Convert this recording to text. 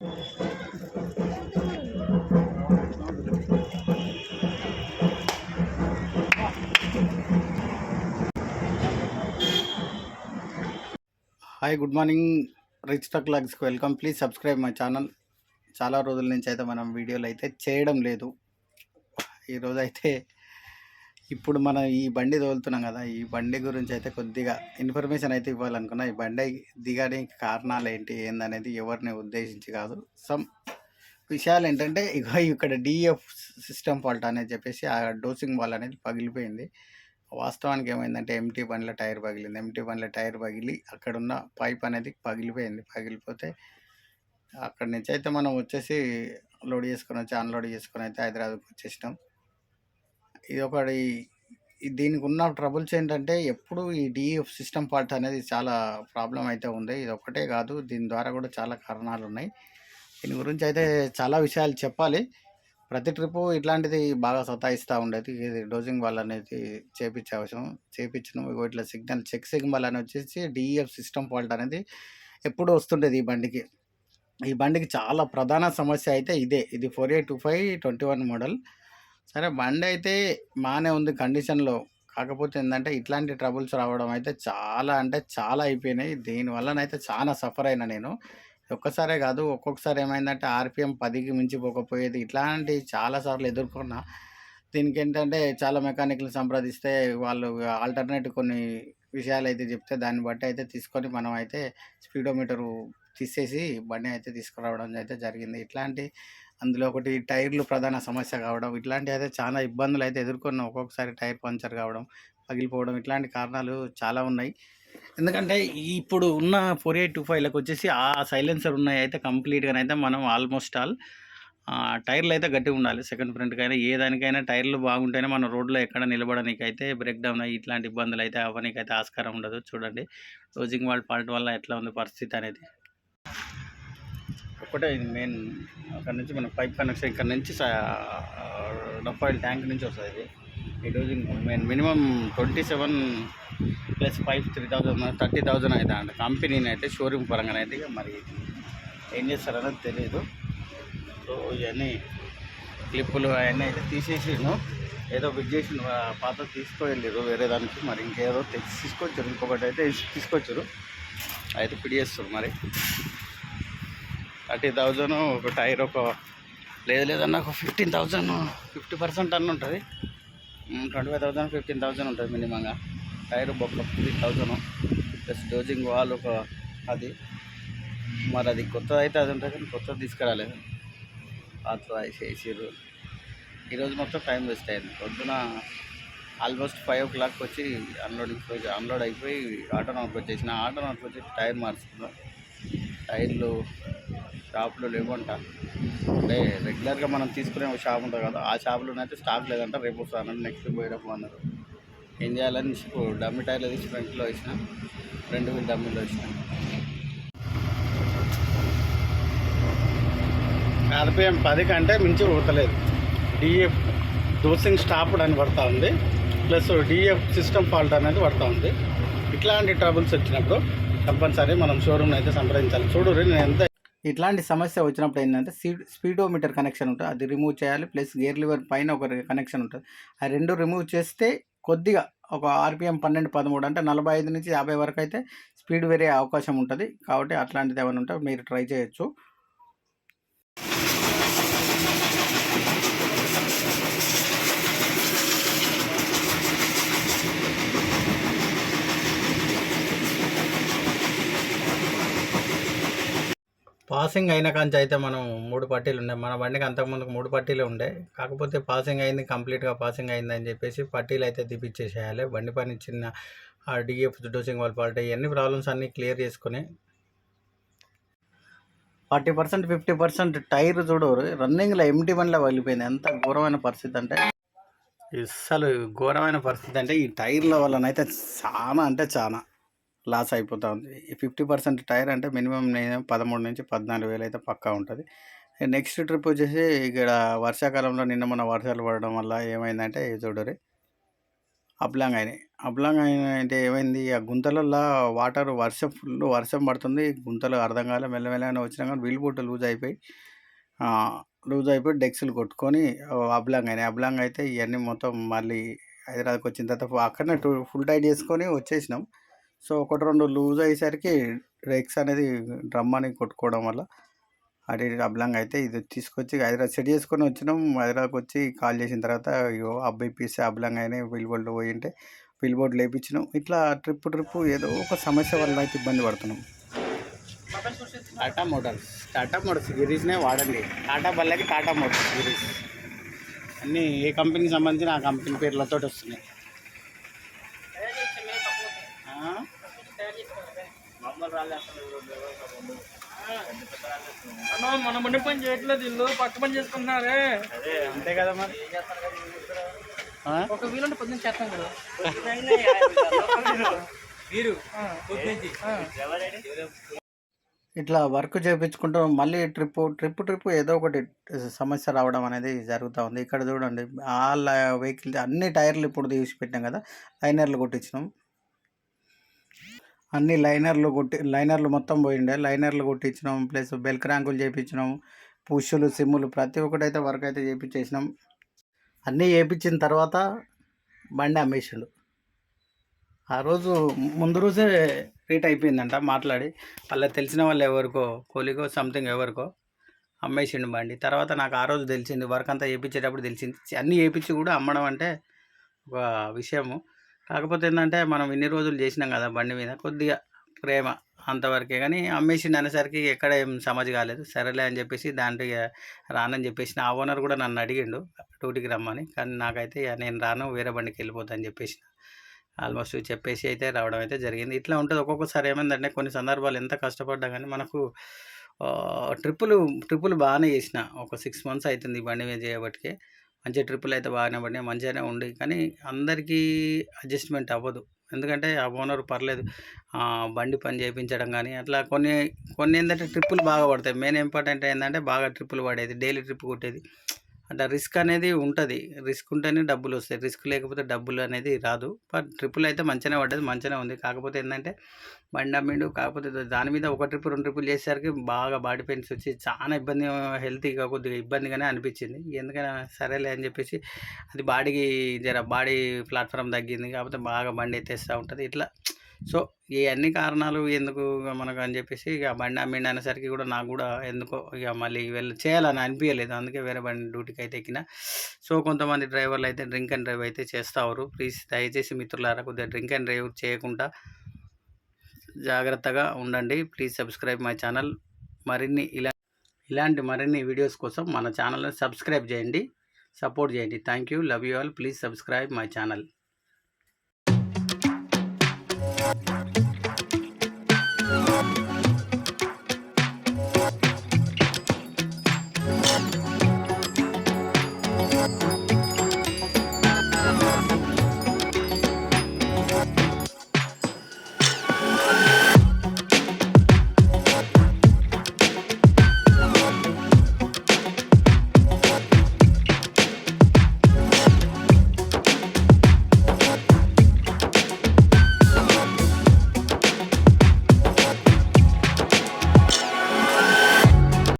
Hi good morning రిచ్ టక్ లాగ్స్కి welcome please subscribe my channel చాలా రోజుల నుంచి అయితే మనం వీడియోలు అయితే చేయడం లేదు. ఈరోజు అయితే ఇప్పుడు మనం ఈ బండి తోలుతున్నాం కదా ఈ బండి గురించి అయితే కొద్దిగా ఇన్ఫర్మేషన్ అయితే ఇవ్వాలనుకున్నా ఈ బండి దిగడానికి కారణాలు ఏంటి ఏందనేది ఎవరిని ఉద్దేశించి కాదు. సమ్ విషయాలు ఏంటంటే ఇక ఇక్కడ డిఎఫ్ సిస్టమ్ ఫాల్ట్ అనేది చెప్పేసి ఆ డోసింగ్ బాల్ అనేది పగిలిపోయింది. వాస్తవానికి ఏమైందంటే ఎంటీ బండ్ల టైర్ పగిలింది. ఎంటీ బండ్ల టైర్ పగిలి అక్కడ ఉన్న పైప్ అనేది పగిలిపోయింది. పగిలిపోతే అక్కడి నుంచి అయితే మనం వచ్చేసి లోడ్ చేసుకొని వచ్చి అన్లోడ్ చేసుకొని అయితే హైదరాబాద్కి వచ్చేసినాం. ఇది ఒకటి దీనికి ఉన్న ట్రబుల్స్ ఏంటంటే ఎప్పుడు ఈ డిఎఫ్ సిస్టమ్ ఫాల్ట్ అనేది చాలా ప్రాబ్లం అయితే ఉంది. ఇది ఒకటే కాదు దీని ద్వారా కూడా చాలా కారణాలు ఉన్నాయి దీని గురించి అయితే చాలా విషయాలు చెప్పాలి. ప్రతి ట్రిప్పు ఇట్లాంటిది బాగా సతాయిస్తూ ఉండేది. ఇది డోజింగ్ బాల్ అనేది చేపించే అవసరం చేపించడం ఇట్లా సిగ్నల్ చెక్ సిగ్నల్ అని వచ్చేసి డిఎఫ్ సిస్టమ్ ఫాల్ట్ అనేది ఎప్పుడు వస్తుండేది ఈ బండికి. ఈ బండికి చాలా ప్రధాన సమస్య అయితే ఇదే. ఇది four eight two five twenty one model. సరే బండి అయితే బాగానే ఉంది కండిషన్లో. కాకపోతే ఏంటంటే ఇట్లాంటి ట్రబుల్స్ రావడం అయితే చాలా అంటే చాలా అయిపోయినాయి. దీనివల్లనైతే చాలా సఫర్ అయినా నేను. ఒక్కసారే కాదు ఒక్కొక్కసారి ఏమైందంటే ఆర్పిఎం పదికి మించిపోకపోయేది. ఇట్లాంటి చాలాసార్లు ఎదుర్కొన్నా. దీనికి ఏంటంటే చాలా మెకానిక్లు సంప్రదిస్తే వాళ్ళు ఆల్టర్నేటివ్ కొన్ని విషయాలు అయితే చెప్తే దాన్ని బట్టి అయితే తీసుకొని మనం అయితే స్పీడోమీటరు తీసేసి బండి అయితే తీసుకురావడం అయితే జరిగింది. ఇట్లాంటి అందులో ఒకటి టైర్లు ప్రధాన సమస్య కావడం ఇట్లాంటి అయితే చాలా ఇబ్బందులు అయితే ఎదుర్కొన్నాం. ఒక్కొక్కసారి టైర్ పంచర్ కావడం పగిలిపోవడం ఇట్లాంటి కారణాలు చాలా ఉన్నాయి. ఎందుకంటే ఇప్పుడు ఉన్న ఫోర్ ఎయిట్ టూ ఫైవ్లకు వచ్చేసి ఆ సైలెన్సర్ ఉన్నాయి అయితే కంప్లీట్గా అయితే మనం ఆల్మోస్ట్ ఆల్ టైర్లు అయితే గట్టిగా ఉండాలి. సెకండ్ ఫ్రంట్కైనా ఏ దానికైనా టైర్లు బాగుంటేనే మన రోడ్లో ఎక్కడ నిలబడడానికి అయితే బ్రేక్ డౌన్ అయ్యి ఇట్లాంటి ఇబ్బందులు అయితే అవ్వడానికి అయితే ఆస్కారం ఉండదు. చూడండి రోజింగ్ వాల్ ఫాల్ట్ వల్ల ఎట్లా ఉంది పరిస్థితి అనేది. ఒకటే ఇది మెయిన్ అక్కడ నుంచి మన పైప్ కనెక్షన్ ఇక్కడ నుంచి డఫాయిల్ ట్యాంక్ నుంచి వస్తుంది ఇది. ఈ main minimum twenty seven plus five three thousand thirty thousand అయితే అండి కంపెనీని అయితే షోరూమ్ పరంగా అయితే మరి ఏం చేస్తారనేది తెలియదు సో ఇవన్నీ క్లిప్పులు అవన్నీ అయితే తీసేసిండు ఏదో బిగ్ చేసిన పాత తీసుకువెళ్ళారు వేరే దానికి మరి ఇంకేదో తెచ్చి తీసుకొచ్చారు. ఇంకొకటి అయితే తీసుకొచ్చారు. అయితే పిడి చేస్తారు మరి. థర్టీ థౌజండ్ ఒక టైర్ ఒక లేదు లేదన్న ఒక ఫిఫ్టీన్ థౌజండ్ ఫిఫ్టీ పర్సెంట్ అన్న ఉంటుంది. Twenty five thousand fifteen thousand ఉంటుంది మినిమంగా. టైర్ ఒక త్రీ థౌజండ్. ప్లస్ డోజింగ్ వాల్ ఒక అది. మరి అది కొత్తది అయితే అది ఉంటుంది కానీ కొత్తది తీసుకురాలేదు. పాత చేసిర్రు. ఈరోజు మొత్తం టైం వేస్ట్ అయింది. పొద్దున ఆల్మోస్ట్ ఫైవ్ ఓ క్లాక్ వచ్చి అన్లోడింగ్ అన్లోడ్ అయిపోయి ఆటో నౌట్కి వచ్చేసిన. ఆటో నౌట్కి వచ్చి టైర్ మార్చుకున్నాం. టైర్లు షాప్లో లేవంట. అంటే రెగ్యులర్గా మనం తీసుకునే ఒక షాప్ ఉంటుంది కదా ఆ షాప్లోనైతే స్టాక్ లేదంట. రేపు వస్తాను నెక్స్ట్ పోయేటప్పుడు అన్నారు. ఏం చేయాలని ఇప్పుడు డమ్మీ తీసి ఫ్రంట్లో వేసిన. రెండు వీల్ డమ్మిలో వేసిన. ఆర్పిఎం పది కంటే మించి పోతలేదు డిఎఫ్ డోసింగ్ స్టాప్డ్ అని పడతా ఉంది. ప్లస్ డిఎఫ్ సిస్టమ్ ఫాల్ట్ అనేది పడతా ఉంది. ఇట్లాంటి ట్రబుల్స్ వచ్చినప్పుడు కంపల్సరీ మనం షోరూమ్ అయితే సంప్రదించాలి. చూడు నేను ఎంత ఇట్లాంటి సమస్య వచ్చినప్పుడు ఏంటంటే స్పీడ్ స్పీడోమీటర్ కనెక్షన్ ఉంటుంది. అది రిమూవ్ చేయాలి ప్లస్ గేర్ లివర్ పైన ఒక కనెక్షన్ ఉంటుంది. ఆ రెండు రిమూవ్ చేస్తే కొద్దిగా ఒక ఆర్పిఎం పన్నెండు పదమూడు అంటే నలభై ఐదు నుంచి యాభై వరకు అయితే స్పీడ్ వేరే అవకాశం ఉంటుంది. కాబట్టి అట్లాంటిది ఏమైనా ఉంటే మీరు ట్రై చేయొచ్చు. పాసింగ్ అయిన కాంచి అయితే మనం మూడు పట్టీలు ఉండే మన బండికి అంతకుముందుకు మూడు పట్టీలు ఉండే. కాకపోతే పాసింగ్ అయింది కంప్లీట్గా పాసింగ్ అయింది అని చెప్పేసి పట్టీలు అయితే దిపిచ్చేసేయాలి బండి పని చిన్న ఆ డిఎఫ్ డోసింగ్ వాళ్ళ పాల్ట్ ఇవన్నీ ప్రాబ్లమ్స్ అన్నీ క్లియర్ చేసుకుని. Forty percent fifty percent tyre చూడరు రన్నింగ్లో ఎంటీ బండ్లో వెళ్ళిపోయింది ఎంత ఘోరమైన పరిస్థితి అంటే అసలు ఘోరమైన పరిస్థితి అంటే ఈ టైర్ల వల్లనైతే చాలా అంటే చాలా లాస్ అయిపోతూ ఉంది. ఫిఫ్టీ పర్సెంట్ టైర్ అంటే మినిమం నేను పదమూడు నుంచి పద్నాలుగు వేలు అయితే పక్కా ఉంటుంది. నెక్స్ట్ ట్రిప్ వచ్చేసి ఇక్కడ వర్షాకాలంలో నిన్న మన వర్షాలు పడడం వల్ల ఏమైందంటే ఏ చూడరి అబ్లాంగ్ అయినాయి అబ్లాంగ్ అయిన అంటే ఏమైంది? ఆ గుంతలలో వాటర్ వర్షం ఫుల్ వర్షం పడుతుంది. గుంతలు అర్థం కాలే. మెల్లమెల్లగానే వచ్చినా కానీ వీల్ బోట్ లూజ్ అయిపోయి లూజ్ అయిపోయి డెక్స్లు కొట్టుకొని అబ్లాంగ్ అయినాయి అబ్లాంగ్ అయితే ఇవన్నీ మొత్తం మళ్ళీ హైదరాబాద్కి వచ్చిన తర్వాత అక్కడనే టూ ఫుల్ టైట్ చేసుకొని వచ్చేసినాం. సో ఒకటి రెండు లూజ్ అయ్యేసరికి రేక్స్ అనేది డ్రమ్ అని కొట్టుకోవడం వల్ల అటు ఇటు అయితే ఇది తీసుకొచ్చి హైదరాబాద్ సెట్ చేసుకొని వచ్చినాం. హైదరాబాద్కి వచ్చి కాల్ చేసిన తర్వాత అయ్యో అబ్బాయి పీసే అబ్లంగా అయినాయి. బిల్ బోర్డు పోయి ఉంటే బిల్ బోర్డు లేపించినాం. ఇట్లా ట్రిప్ ట్రిప్ ఏదో ఒక సమస్య వల్ల అయితే ఇబ్బంది పడుతున్నాం. టాటా మోటార్స్. టాటా మోటార్స్ గిరీస్నే వాడండి. టాటా బల్లకి టాటా మోటార్స్ గిరీస్ అన్నీ ఏ కంపెనీకి సంబంధించిన ఆ కంపెనీ పేర్లతో వస్తున్నాయి ఆ? అన్న మన మండి పని చేయట్లేదు ఇల్లు పక్క పని చేసుకుంటున్నారే. అదే అంతే కదా మరి. ఆ? ఒక వీలుంటే పొద్దున్న చేస్తాం కదా. మీరు. ఇట్లా వర్క్ చేయించుకుంటూ మళ్ళీ ట్రిప్ ట్రిప్ ట్రిప్ ఏదో ఒకటి సమస్య రావడం అనేది జరుగుతూ ఉంది. ఇక్కడ చూడండి ఆల్ వెహికల్ అన్ని టైర్లు ఇప్పుడు తీసి పెట్టాం కదా లైనర్లు కొట్టించినాం. అన్ని లైనర్లు కొట్టి లైనర్లు మొత్తం పోయిండే. లైనర్లు కొట్టించినాం ప్లస్ బెల్ క్రాంకులు చేయించినాం పుష్లు సిమ్ములు ప్రతి ఒక్కటి అయితే వర్క్ అయితే చేయించేసినాం అన్నీ చేయించిన తర్వాత బండి అమ్మేసిండు. ఆ రోజు ముందు రోజే రీట్ అయిపోయిందంట మాట్లాడి. అలా తెలిసిన వాళ్ళు ఎవరికో కోలికో సంథింగ్ ఎవరికో అమ్మేసిండు బండి. తర్వాత నాకు ఆ రోజు తెలిసింది వర్క్ అంతా చేయించేటప్పుడు తెలిసింది. అన్నీ చేయించి కూడా అమ్మడం అంటే ఒక విషయము. కాకపోతే ఏంటంటే మనం ఇన్ని రోజులు చేసినాం కదా బండి మీద కొద్దిగా ప్రేమ అంతవరకే. కానీ అమ్మేసిండు అనేసరికి ఎక్కడ ఏం సమజ్ కాలేదు. సరేలే అని చెప్పేసి దాంట్లో ఇక రానని చెప్పేసి ఆ ఓనర్ కూడా నన్ను అడిగిండు డ్యూటీకి రమ్మని. కానీ నాకైతే ఇక నేను రాను వేరే బండికి వెళ్ళిపోతా అని చెప్పేసి ఆల్మోస్ట్ చెప్పేసి అయితే రావడం అయితే జరిగింది. ఇట్లా ఉంటుంది. ఒక్కొక్కసారి ఏమైందంటే కొన్ని సందర్భాలు ఎంత కష్టపడ్డా కానీ మనకు ట్రిప్పులు ట్రిప్పులు బాగానే చేసిన. ఒక సిక్స్ మంత్స్ అవుతుంది ఈ బండి మీద చేయబట్టికే. మంచి ట్రిప్పులు అయితే బాగానే పడినాయి మంచిగానే ఉండి. కానీ అందరికీ అడ్జస్ట్మెంట్ అవ్వదు. ఎందుకంటే ఆ ఓనర్ పర్లేదు. బండి పని చేయించడం కానీ అట్లా కొన్ని కొన్ని ఏంటంటే ట్రిప్పులు బాగా పడతాయి. మెయిన్ ఇంపార్టెంట్ ఏంటంటే బాగా ట్రిప్పులు పడేది డైలీ ట్రిప్ కొట్టేది. అంటే రిస్క్ అనేది ఉంటుంది. రిస్క్ ఉంటేనే డబ్బులు వస్తాయి. రిస్క్ లేకపోతే డబ్బులు అనేది రాదు. బట్ ట్రిప్పులు అయితే మంచిగానే పడ్డది మంచిగానే ఉంది. కాకపోతే ఏంటంటే బండి అమ్మిండు కాకపోతే దాని మీద ఒక ట్రిప్ రెండు ట్రిప్పులు చేసేసరికి బాగా బాడీ పెయిన్స్ వచ్చి చాలా ఇబ్బంది హెల్తీగా కొద్దిగా ఇబ్బందిగానే అనిపించింది. ఎందుకైనా సరేలే అని చెప్పేసి అది బాడీకి జర బాడీ ప్లాట్ఫామ్ తగ్గింది. కాకపోతే బాగా బండి ఎత్తేస్తూ ఉంటుంది. ఇట్లా సో ఈ అన్ని కారణాలు ఎందుకు ఇక మనకు అని చెప్పేసి ఇక బండి అమ్మిండి అనేసరికి కూడా నాకు కూడా ఎందుకో ఇక మళ్ళీ వెళ్ళి చేయాలని అనిపించలేదు అందుకే వేరే బండి డ్యూటీకి అయితే ఎక్కిన. సో కొంతమంది డ్రైవర్లు అయితే డ్రింక్ అండ్ డ్రైవ్ అయితే చేస్తారు ప్లీజ్ దయచేసి మిత్రులారా కొద్దిగా డ్రింక్ అండ్ డ్రైవ్ చేయకుండా జాగ్రత్తగా ఉండండి. Please subscribe my channel. మరిన్ని ఇలా ఇలాంటి మరిన్ని వీడియోస్ కోసం మన ఛానల్ని సబ్స్క్రైబ్ చేయండి. సపోర్ట్ చేయండి. Thank you. Love you all. Please subscribe my channel.